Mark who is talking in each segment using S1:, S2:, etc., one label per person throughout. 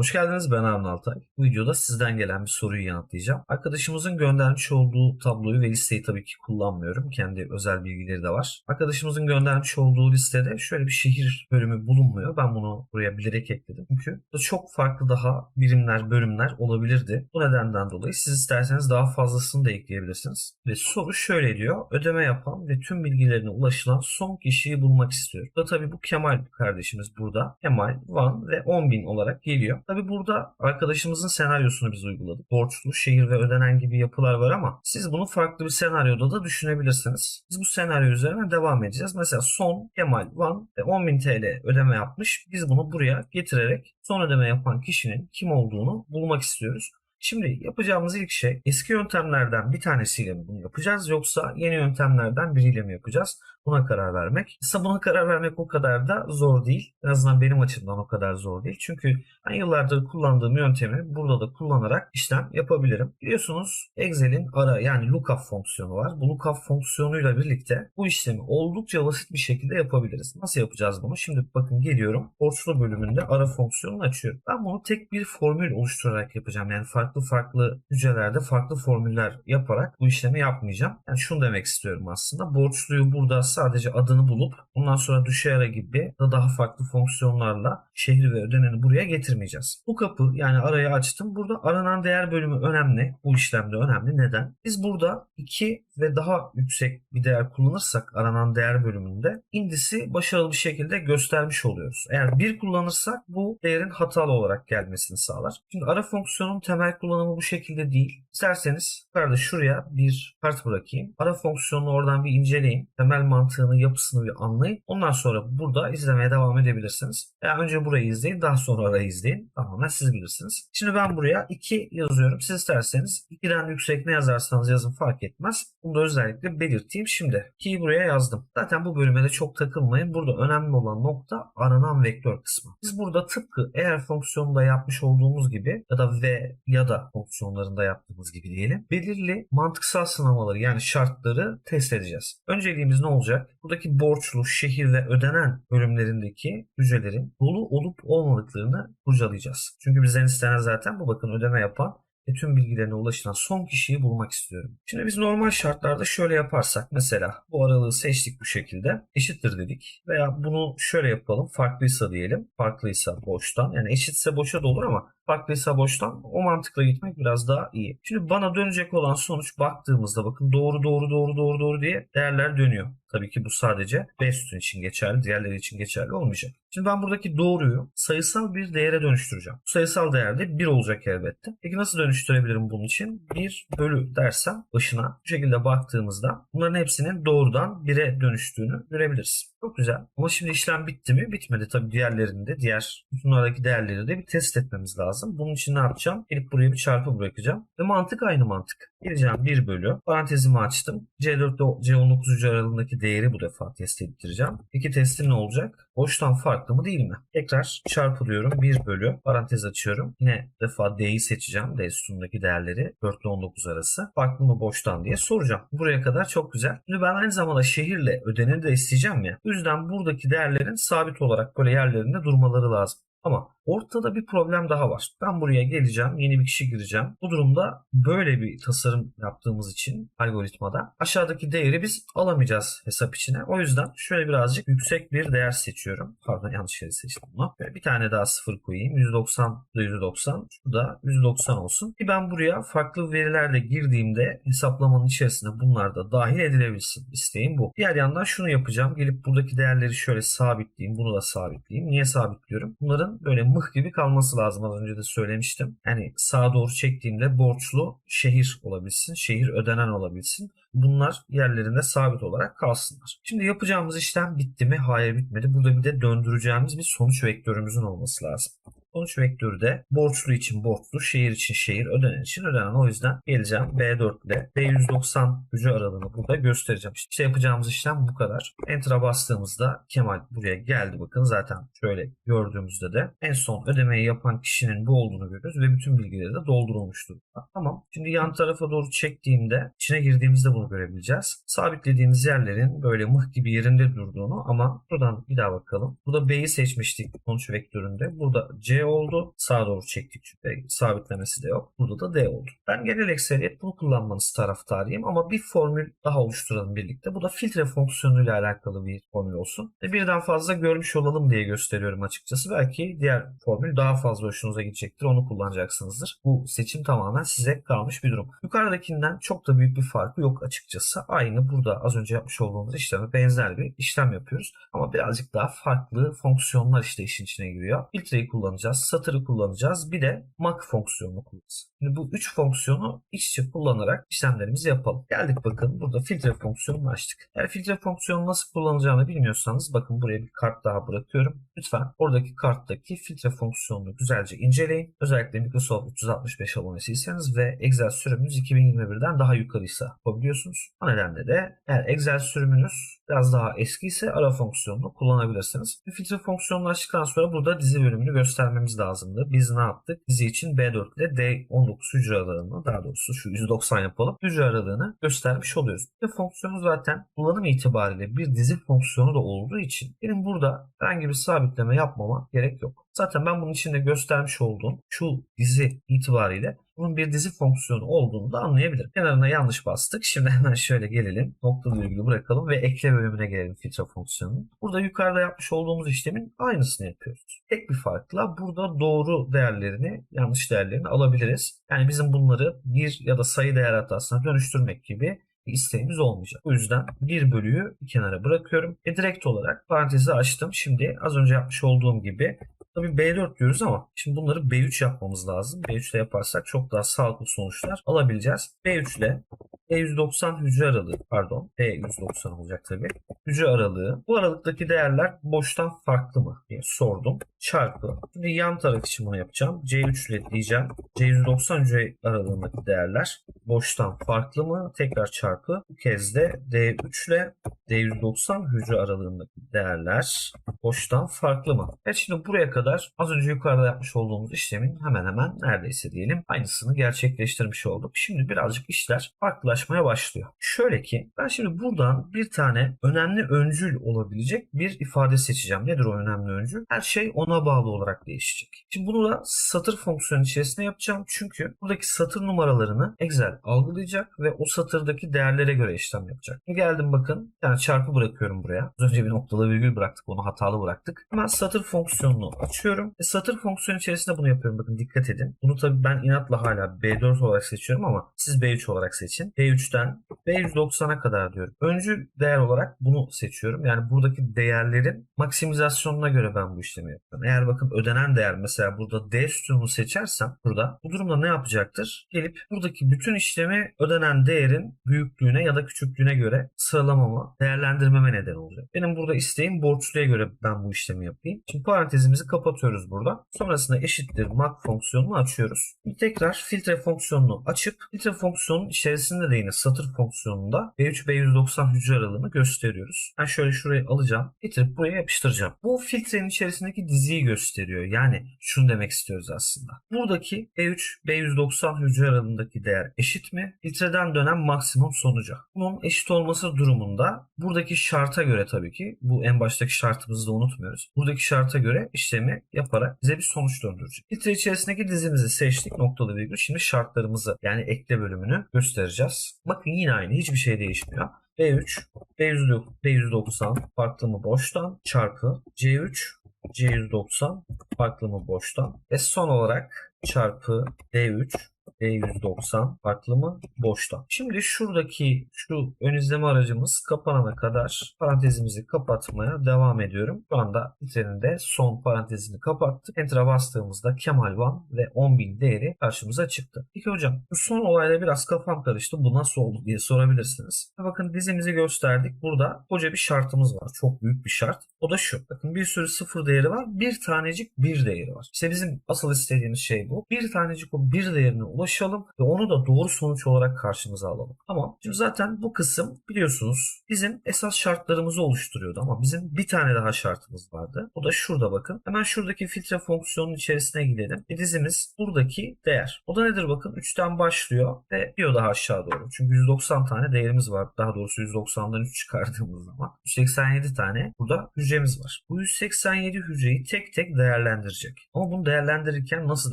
S1: Hoş geldiniz ben Arun Altay. Bu videoda sizden gelen bir soruyu yanıtlayacağım. Arkadaşımızın göndermiş olduğu tabloyu ve listeyi tabii ki kullanmıyorum. Kendi özel bilgileri de var. Arkadaşımızın göndermiş olduğu listede şöyle bir şehir bölümü bulunmuyor. Ben bunu buraya bilerek ekledim. Çünkü çok farklı daha birimler, bölümler olabilirdi. Bu nedenden dolayı siz isterseniz daha fazlasını da ekleyebilirsiniz. Ve soru şöyle diyor. Ödeme yapan ve tüm bilgilerine ulaşılan son kişiyi bulmak istiyorum. Da tabii bu Kemal kardeşimiz burada. Kemal, Van ve 10.000 olarak geliyor. Tabii burada arkadaşımızın senaryosunu biz uyguladık. Borçlu, şehir ve ödenen gibi yapılar var ama siz bunu farklı bir senaryoda da düşünebilirsiniz. Biz bu senaryo üzerine devam edeceğiz. Mesela son Kemal, Van ve 10.000 TL ödeme yapmış. Biz bunu buraya getirerek son ödeme yapan kişinin kim olduğunu bulmak istiyoruz. Şimdi yapacağımız ilk şey eski yöntemlerden bir tanesiyle mi bunu yapacağız yoksa yeni yöntemlerden biriyle mi yapacağız? Buna karar vermek. Aslında buna karar vermek o kadar da zor değil. En azından benim açımdan o kadar zor değil. Çünkü ben yıllardır kullandığım yöntemi burada da kullanarak işlem yapabilirim. Biliyorsunuz Excel'in ara yani lookup fonksiyonu var. Bu lookup fonksiyonuyla birlikte bu işlemi oldukça basit bir şekilde yapabiliriz. Nasıl yapacağız bunu? Şimdi bakın geliyorum. Borçlu bölümünde ara fonksiyonunu açıyorum. Ben bunu tek bir formül oluşturarak yapacağım. Yani farklı farklı hücrelerde farklı formüller yaparak bu işlemi yapmayacağım. Yani şunu demek istiyorum aslında. Borçluyu burada sadece adını bulup bundan sonra düşe gibi da daha farklı fonksiyonlarla şehri ve ödeneni buraya getirmeyeceğiz. Bu kapı yani arayı açtım. Burada aranan değer bölümü önemli. Bu işlemde önemli. Neden? Biz burada 2 ve daha yüksek bir değer kullanırsak aranan değer bölümünde indisi başarılı bir şekilde göstermiş oluyoruz. Eğer 1 kullanırsak bu değerin hatalı olarak gelmesini sağlar. Şimdi ara fonksiyonun temel kullanımı bu şekilde değil. İsterseniz yukarıda şuraya bir kart bırakayım. Ara fonksiyonunu oradan bir inceleyin. Temel mantığını, yapısını bir anlayın. Ondan sonra burada izlemeye devam edebilirsiniz. Yani önce burayı izleyin, daha sonra arayı izleyin. Tamamen siz bilirsiniz. Şimdi ben buraya 2 yazıyorum. Siz isterseniz 2'den yüksek ne yazarsanız yazın fark etmez. Bunu da özellikle belirteyim. Şimdi 2'yi buraya yazdım. Zaten bu bölüme de çok takılmayın. Burada önemli olan nokta aranan vektör kısmı. Biz burada tıpkı eğer fonksiyonunda yapmış olduğumuz gibi ya da ve ya da fonksiyonlarında yaptığımız gibi diyelim. Belirli mantıksal sınavları yani şartları test edeceğiz. Önceliğimiz ne olacak? Buradaki borçlu, şehir ve ödenen bölümlerindeki hücrelerin dolu olup olmadıklarını kurcalayacağız. Çünkü bizden istenen zaten bu bakın ödeme yapan ve tüm bilgilerine ulaşılan son kişiyi bulmak istiyorum. Şimdi biz normal şartlarda şöyle yaparsak mesela bu aralığı seçtik bu şekilde eşittir dedik veya bunu şöyle yapalım farklıysa diyelim farklıysa boştan yani eşitse boşa da olur ama farklıysa boştan o mantıkla gitmek biraz daha iyi. Şimdi bana dönecek olan sonuç baktığımızda bakın doğru doğru doğru doğru doğru diye değerler dönüyor. Tabii ki bu sadece B sütun için geçerli, diğerleri için geçerli olmayacak. Şimdi ben buradaki doğruyu sayısal bir değere dönüştüreceğim. Bu sayısal değerde 1 olacak elbette. Peki nasıl dönüştürebilirim bunun için? 1 bölü dersem başına bu şekilde baktığımızda bunların hepsinin doğrudan 1'e dönüştüğünü görebiliriz. Çok güzel. Ama şimdi işlem bitti mi? Bitmedi. Tabii diğerlerinde, diğer sütunlardaki değerleri de bir test etmemiz lazım. Bunun için ne yapacağım? Gelip buraya bir çarpı bırakacağım. Ve mantık aynı mantık. Geleceğim 1 bölü. Parantezimi açtım. C4 ile C19 hücre aralığındaki değeri bu defa test ettireceğim. Peki testim ne olacak? Boştan farklı mı değil mi? Tekrar çarpılıyorum. 1 bölü. Parantez açıyorum. Yine defa D'yi seçeceğim. D sütunundaki değerleri 4 ile 19 arası. Farklı mı boştan diye soracağım. Buraya kadar çok güzel. Şimdi ben aynı zamanda şehirle ödeneni de isteyeceğim ya. Bu yüzden buradaki değerlerin sabit olarak böyle yerlerinde durmaları lazım. Ama ortada bir problem daha var. Ben buraya geleceğim, yeni bir kişi gireceğim. Bu durumda böyle bir tasarım yaptığımız için algoritmada aşağıdaki değeri biz alamayacağız hesap içine. O yüzden şöyle birazcık yüksek bir değer seçiyorum. Pardon yanlış yeri seçtim bunu. Böyle bir tane daha sıfır koyayım. 190 da 190. Şu da 190 olsun. Ki ben buraya farklı verilerle girdiğimde hesaplamanın içerisine bunlar da dahil edilebilsin. İsteğim bu. Diğer yandan şunu yapacağım. Gelip buradaki değerleri şöyle sabitleyeyim. Bunu da sabitleyeyim. Niye sabitliyorum? Bunların böyle mıh gibi kalması lazım. Az önce de söylemiştim. Yani sağa doğru çektiğimde borçlu şehir olabilsin. Şehir ödenen olabilsin. Bunlar yerlerinde sabit olarak kalsınlar. Şimdi yapacağımız işlem bitti mi? Hayır bitmedi. Burada bir de döndüreceğimiz bir sonuç vektörümüzün olması lazım. Sonuç vektörü de borçlu için borçlu, şehir için şehir, ödenen için ödenen. O yüzden geleceğim B4 ile B190 hücre aralığını burada göstereceğim. İşte yapacağımız işlem bu kadar. Enter'a bastığımızda Kemal buraya geldi. Bakın zaten şöyle gördüğümüzde de en son ödemeyi yapan kişinin bu olduğunu görüyoruz ve bütün bilgileri de doldurulmuştur. Tamam. Şimdi yan tarafa doğru çektiğimde içine girdiğimizde bunu görebileceğiz. Sabitlediğimiz yerlerin böyle mıh gibi yerinde durduğunu ama buradan bir daha bakalım. Burada B'yi seçmiştik sonuç vektöründe. Burada C C oldu. Sağa doğru çektik çünkü sabitlemesi de yok. Burada da D oldu. Ben genel ekseriyet bunu kullanmanız taraftarıyım ama bir formül daha oluşturalım birlikte. Bu da filtre fonksiyonuyla alakalı bir formül olsun. Ve birden fazla görmüş olalım diye gösteriyorum açıkçası. Belki diğer formül daha fazla hoşunuza gidecektir. Onu kullanacaksınızdır. Bu seçim tamamen size kalmış bir durum. Yukarıdakinden çok da büyük bir farkı yok açıkçası. Aynı burada az önce yapmış olduğumuz işleme benzer bir işlem yapıyoruz. Ama birazcık daha farklı fonksiyonlar işte işin içine giriyor. Filtreyi kullanacağız, satırı kullanacağız. Bir de mak fonksiyonunu kullanacağız. Şimdi bu üç fonksiyonu iç içe kullanarak işlemlerimizi yapalım. Geldik bakın burada filtre fonksiyonunu açtık. Eğer filtre fonksiyonu nasıl kullanacağını bilmiyorsanız bakın buraya bir kart daha bırakıyorum. Lütfen oradaki karttaki filtre fonksiyonunu güzelce inceleyin. Özellikle Microsoft 365 abonesiyseniz ve Excel sürümünüz 2021'den daha yukarıysa yapabiliyorsunuz. O nedenle de eğer Excel sürümünüz biraz daha eski ise ara fonksiyonunu kullanabilirsiniz. Filtre fonksiyonunu açtıktan sonra burada dizi bölümünü göstermemiz lazımdı. Biz ne yaptık? Dizi için B4 ile D19 hücre aralığını daha doğrusu şu 190 yapalım. Hücre aralığını göstermiş oluyoruz. Ve fonksiyonu zaten kullanım itibariyle bir dizi fonksiyonu da olduğu için benim burada herhangi bir sabitleme yapmama gerek yok. Zaten ben bunun içinde göstermiş olduğum şu dizi itibariyle bunun bir dizi fonksiyonu olduğunu da anlayabilirim. Kenarına yanlış bastık. Şimdi hemen şöyle gelelim. Noktalı virgülü bırakalım ve ekle bölümüne gelelim filtre fonksiyonu. Burada yukarıda yapmış olduğumuz işlemin aynısını yapıyoruz. Tek bir farkla burada doğru değerlerini, yanlış değerlerini alabiliriz. Yani bizim bunları bir ya da sayı değer hatasına dönüştürmek gibi bir isteğimiz olmayacak. O yüzden bir bölüyü kenara bırakıyorum. Ve direkt olarak parantezi açtım. Şimdi az önce yapmış olduğum gibi Tabii B4 diyoruz ama şimdi bunları B3 yapmamız lazım. B3 ile yaparsak çok daha sağlıklı sonuçlar alabileceğiz. B3 ile B190 hücre aralığı pardon B190 olacak tabii. Hücre aralığı. Bu aralıktaki değerler boştan farklı mı diye sordum. Çarpı. Şimdi yan taraf için bunu yapacağım. C3 ile diyeceğim. C190 hücre aralığındaki değerler boştan farklı mı? Tekrar çarpı. Bu kez de D3 ile D190 hücre aralığındaki değerler boştan farklı mı? Evet şimdi buraya kadar az önce yukarıda yapmış olduğumuz işlemin hemen hemen neredeyse diyelim aynısını gerçekleştirmiş olduk. Şimdi birazcık işler farklılaşmaya başlıyor. Şöyle ki ben şimdi buradan bir tane önemli öncül olabilecek bir ifade seçeceğim. Nedir o önemli öncül? Her şey ona bağlı olarak değişecek. Şimdi bunu da satır fonksiyonu içerisinde yapacağım. Çünkü buradaki satır numaralarını Excel algılayacak ve o satırdaki değerlere göre işlem yapacak. Geldim bakın. Yani çarpı bırakıyorum buraya. Az önce bir noktalı virgül bıraktık. Onu hatalı bıraktık. Hemen satır fonksiyonunu açıyorum. E, satır fonksiyonu içerisinde bunu yapıyorum. Bakın dikkat edin. Bunu tabii ben inatla hala B4 olarak seçiyorum ama siz B3 olarak seçin. B3'ten B190'a kadar diyorum. Öncü değer olarak bunu seçiyorum. Yani buradaki değerlerin maksimizasyonuna göre ben bu işlemi yapıyorum. Eğer bakın ödenen değer mesela burada D sütununu seçersem burada bu durumda ne yapacaktır? Gelip buradaki bütün işlemi ödenen değerin büyüklüğüne ya da küçüklüğüne göre sıralamama, değerlendirmeme neden olacak. Benim burada isteğim borçluya göre ben bu işlemi yapayım. Şimdi parantezimizi kapatıyoruz burada. Sonrasında eşittir mak fonksiyonunu açıyoruz. Tekrar filtre fonksiyonunu açıp filtre fonksiyonunun içerisinde de yine satır fonksiyonunda B3 B190 hücre aralığını gösteriyoruz. Ben şöyle şurayı alacağım. Getirip buraya yapıştıracağım. Bu filtrenin içerisindeki diziyi gösteriyor. Yani şunu demek istiyoruz aslında. Buradaki B3 B190 hücre aralığındaki değer eşit mi? Filtreden dönen maksimum sonuca. Bunun eşit olması durumunda buradaki şarta göre tabii ki bu en baştaki şartımızı da unutmuyoruz. Buradaki şarta göre işlemi yaparak bize bir sonuç döndürecek. Filtre içerisindeki dizimizi seçtik noktalı virgül. Şimdi şartlarımızı yani ekle bölümünü göstereceğiz. Bakın yine aynı hiçbir şey değişmiyor. B3, B100, B190 farklı mı boştan çarpı C3, C190 farklı mı boştan ve son olarak çarpı D3 D190 farklı mı? Boşta. Şimdi şuradaki şu ön izleme aracımız kapanana kadar parantezimizi kapatmaya devam ediyorum. Şu anda üzerinde son parantezini kapattık. Enter'a bastığımızda Kemal Van ve 10.000 değeri karşımıza çıktı. Peki hocam bu son olayla biraz kafam karıştı. Bu nasıl oldu diye sorabilirsiniz. Bakın dizimizi gösterdik. Burada koca bir şartımız var. Çok büyük bir şart. O da şu. Bakın bir sürü sıfır değeri var. Bir tanecik bir değeri var. İşte bizim asıl istediğimiz şey bu. Bir tanecik o bir değerini ulaşalım ve onu da doğru sonuç olarak karşımıza alalım. Tamam. Şimdi zaten bu kısım biliyorsunuz bizim esas şartlarımızı oluşturuyordu ama bizim bir tane daha şartımız vardı. O da şurada bakın. Hemen şuradaki filtre fonksiyonunun içerisine gidelim. E dizimiz buradaki değer. O da nedir bakın? 3'ten başlıyor ve gidiyor daha aşağı doğru. Çünkü 190 tane değerimiz var. Daha doğrusu 190'dan 3 çıkardığımız zaman 187 tane burada hücremiz var. Bu 187 hücreyi tek tek değerlendirecek. Ama bunu değerlendirirken nasıl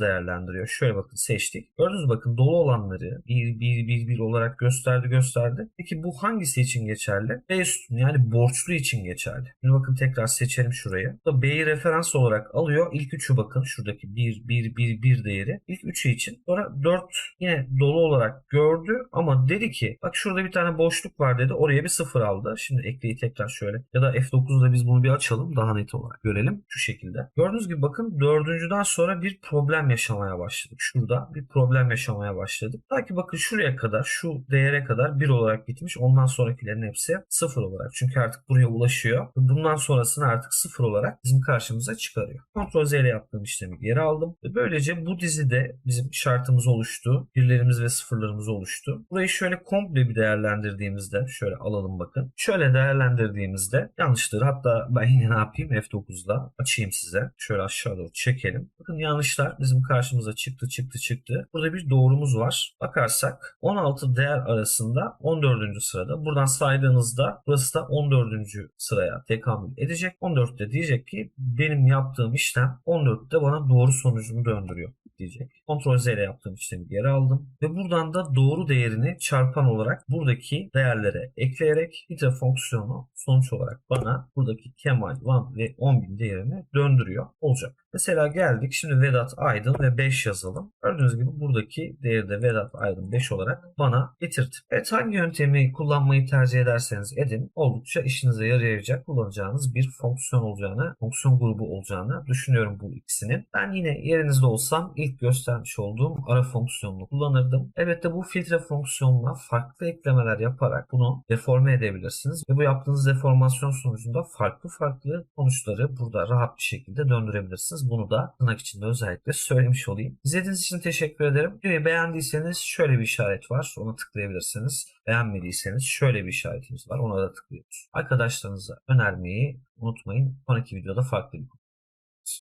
S1: değerlendiriyor? Şöyle bakın seçtik. Gördünüz bakın dolu olanları 1 1 1 1 olarak gösterdi gösterdi. Peki bu hangisi için geçerli? B sütunu yani borçlu için geçerli. Şimdi bakın tekrar seçelim şurayı. Bu da B'yi referans olarak alıyor. İlk üçü bakın şuradaki 1 1 1 1 değeri. İlk üçü için. Sonra 4 yine dolu olarak gördü ama dedi ki bak şurada bir tane boşluk var dedi. Oraya bir sıfır aldı. Şimdi ekleyi tekrar şöyle ya da F9'da biz bunu bir açalım daha net olarak görelim şu şekilde. Gördüğünüz gibi bakın dördüncüden sonra bir problem yaşamaya başladık. Şurada bir problem yaşamaya başladık. Ta ki bakın şuraya kadar şu değere kadar 1 olarak gitmiş. Ondan sonrakilerin hepsi 0 olarak. Çünkü artık buraya ulaşıyor. Bundan sonrasını artık 0 olarak bizim karşımıza çıkarıyor. Ctrl Z ile yaptığım işlemi geri aldım. Ve böylece bu dizide bizim şartımız oluştu. Birlerimiz ve sıfırlarımız oluştu. Burayı şöyle komple bir değerlendirdiğimizde şöyle alalım bakın. Şöyle değerlendirdiğimizde yanlışları hatta ben yine ne yapayım F9'da açayım size. Şöyle aşağı doğru çekelim. Bakın yanlışlar bizim karşımıza çıktı çıktı çıktı. Burada bir doğrumuz var. Bakarsak 16 değer arasında 14. sırada. Buradan saydığınızda burası da 14. sıraya tekamül edecek. 14'te diyecek ki benim yaptığım işlem 14'te bana doğru sonucumu döndürüyor diyecek. Ctrl Z ile yaptığım işlemi geri aldım. Ve buradan da doğru değerini çarpan olarak buradaki değerlere ekleyerek filtre fonksiyonu sonuç olarak bana buradaki Kemal, Van ve 10.000 değerini döndürüyor olacak. Mesela geldik şimdi Vedat Aydın ve 5 yazalım. Gördüğünüz gibi buradaki değeri de Vedat Aydın 5 olarak bana getirdi. Evet hangi yöntemi kullanmayı tercih ederseniz edin oldukça işinize yarayacak kullanacağınız bir fonksiyon olacağını, fonksiyon grubu olacağını düşünüyorum bu ikisinin. Ben yine yerinizde olsam ilk göstermiş olduğum ara fonksiyonunu kullanırdım. Elbette bu filtre fonksiyonuna farklı eklemeler yaparak bunu deforme edebilirsiniz ve bu yaptığınız deformasyon sonucunda farklı farklı sonuçları burada rahat bir şekilde döndürebilirsiniz. Bunu da tırnak içinde özellikle söylemiş olayım. İzlediğiniz için teşekkür ederim. Videoyu beğendiyseniz şöyle bir işaret var. Ona tıklayabilirsiniz. Beğenmediyseniz şöyle bir işaretimiz var. Ona da tıklıyoruz. Arkadaşlarınıza önermeyi unutmayın. Sonraki videoda farklı bir